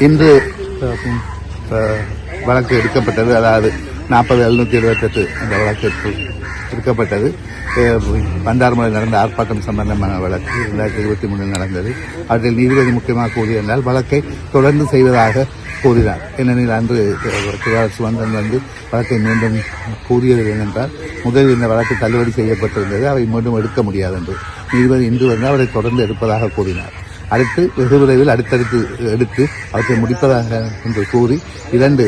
இன்று வழக்கு எடுக்கப்பட்டது அதாவது நாற்பது எழுநூத்தி எழுபத்தெட்டு அந்த வழக்கு எடுக்கப்பட்டது. ஆஹ், பண்டார்மலை நடந்த ஆர்ப்பாட்டம் சம்பந்தமான வழக்கு இரண்டாயிரத்தி இருபத்தி மூணில் நடந்தது. அதில் நீதிபதி முக்கியமாக கூறியிருந்தால் வழக்கை தொடர்ந்து செய்வதாக கூறினார். ஏனெனில் அன்று ஆஹ், சுமந்தன் வந்து வழக்கை மீண்டும் கூறியது என்னென்றால் முதலில் இந்த வழக்கு தள்ளுபடி செய்யப்பட்டிருந்தது அவை மீண்டும் எடுக்க முடியாது என்று. நீதிபதி இன்று வந்து அவரை தொடர்ந்து எடுப்பதாக கூறினார். அடுத்து வெகு விரைவில் அடுத்தடுத்து எடுத்து அவற்றை முடிப்பதாக என்று கூறி இரண்டு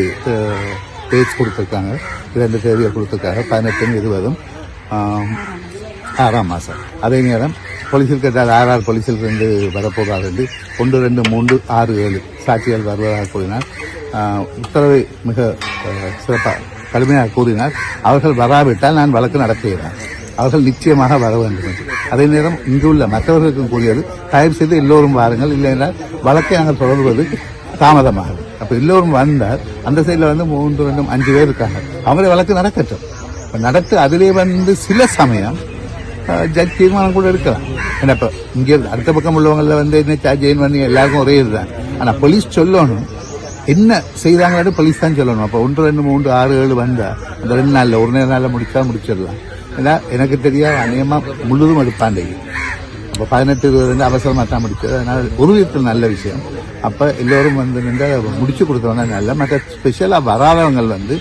பேஜ் கொடுத்துருக்காங்க. இரண்டு தேதிகள் கொடுத்துருக்காங்க. பதினெட்டும் இருபதும் ஆறாம் மாதம் அதே நேரம் போலீஸில் கேட்டால் ஆறு ஆறு போலீஸில் இருந்து வரப்போகிறார் என்று ஒன்று ரெண்டு மூன்று ஆறு ஏழு சாட்சிகள் வருவதாக கூறினார். உத்தரவை மிக சிறப்பாக கடுமையாக கூறினார். அவர்கள் வராவிட்டால் நான் வழக்கு நடத்துகிறேன். அவர்கள் நிச்சயமாக வர வேண்டும் என்று. அதே நேரம் இங்குள்ள மற்றவர்களுக்கும் கூறியது தயவு செய்து எல்லோரும் வாருங்கள். இல்லை என்றால் வழக்கை நாங்கள் தொடர்வது தாமதமாகும். அப்போ எல்லோரும் வந்தால் அந்த சைடில் வந்து மூன்று ரெண்டும் அஞ்சு பேர் இருக்காங்க. அவங்களே வழக்கு நடக்கட்டும். இப்போ நடத்து அதிலே வந்து சில சமயம் ஜட்ஜ் தீர்மானம் கூட எடுக்கலாம். ஏன்னா இப்போ இங்கே அடுத்த பக்கம் உள்ளவங்களில் வந்து என்ன ஜெயின் பண்ணி எல்லாருக்கும் ஒரே இதுதான். ஆனால் போலீஸ் சொல்லணும். என்ன செய்தாங்கன்னு போலீஸ் தான் சொல்லணும். அப்போ ஒன்று ரெண்டு மூன்று ஆறு ஏழு வந்தால் அந்த ரெண்டு நாளில் ஒரு நேரம் நாளில் முடிச்சா முடிச்சிடலாம். ஏன்னா எனக்கு தெரியாது அநேகமாக முழுதும் எடுப்பாண்டீங்க அப்போ பதினெட்டு இருபது ரெண்டு அவசரமாக தான் முடிச்சது அதனால் ஒரு விதத்தில் நல்ல விஷயம். அப்போ எல்லோரும் வந்து நின்று முடிச்சு கொடுத்தவங்க நல்ல. மற்ற ஸ்பெஷலாக வராதவங்க வந்து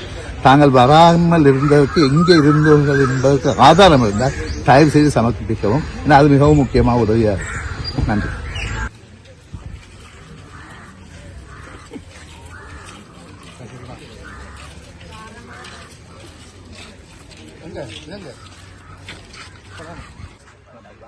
தாங்கள் வராமல் இருந்ததற்கு எங்கே இருந்தவர்கள் என்பதற்கு ஆதாரம் இருந்தால் தயவு செய்து சமர்ப்பிக்கவும். ஏன்னா அது மிகவும் முக்கியமாக உதவியாக இருக்கும். நன்றி. 认得认得快看